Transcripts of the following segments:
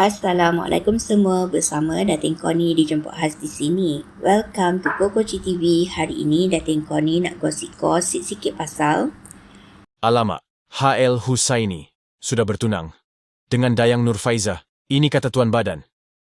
Assalamualaikum semua bersama Datin Koni dijemput khas di sini. Welcome to Kokoci TV. Hari ini Datin Koni nak gosip-gosip sikit pasal Alamak, HL Husaini sudah bertunang dengan Dayang Nurfaizah. Ini kata Tuan Badan.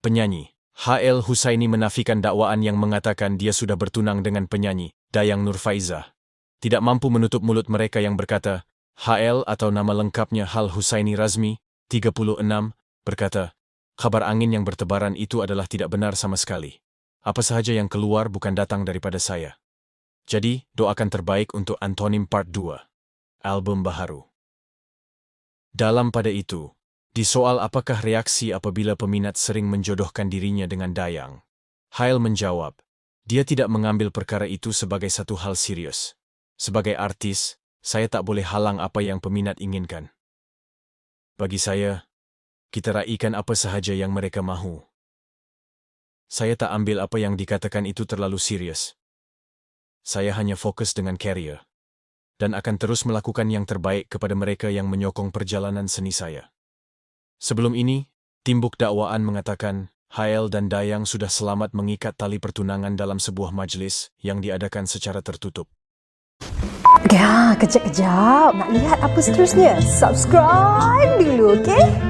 Penyanyi HL Husaini menafikan dakwaan yang mengatakan dia sudah bertunang dengan penyanyi Dayang Nurfaizah. Tidak mampu menutup mulut mereka yang berkata, HL atau nama lengkapnya Hal Husaini Razmi, 36, berkata, kabar angin yang bertebaran itu adalah tidak benar sama sekali. Apa sahaja yang keluar bukan datang daripada saya. Jadi, doakan terbaik untuk Antonim Part 2 album baharu. Dalam pada itu, di soal apakah reaksi apabila peminat sering menjodohkan dirinya dengan Dayang, Hail menjawab, dia tidak mengambil perkara itu sebagai satu hal serius. Sebagai artis, saya tak boleh halang apa yang peminat inginkan. Bagi saya, kita raikan apa sahaja yang mereka mahu. Saya tak ambil apa yang dikatakan itu terlalu serius. Saya hanya fokus dengan career dan akan terus melakukan yang terbaik kepada mereka yang menyokong perjalanan seni saya. Sebelum ini, Timbuk Dakwaan mengatakan Hael dan Dayang sudah selamat mengikat tali pertunangan dalam sebuah majlis yang diadakan secara tertutup. Ya, kejap-kejap. Nak lihat apa seterusnya? Subscribe dulu, okey?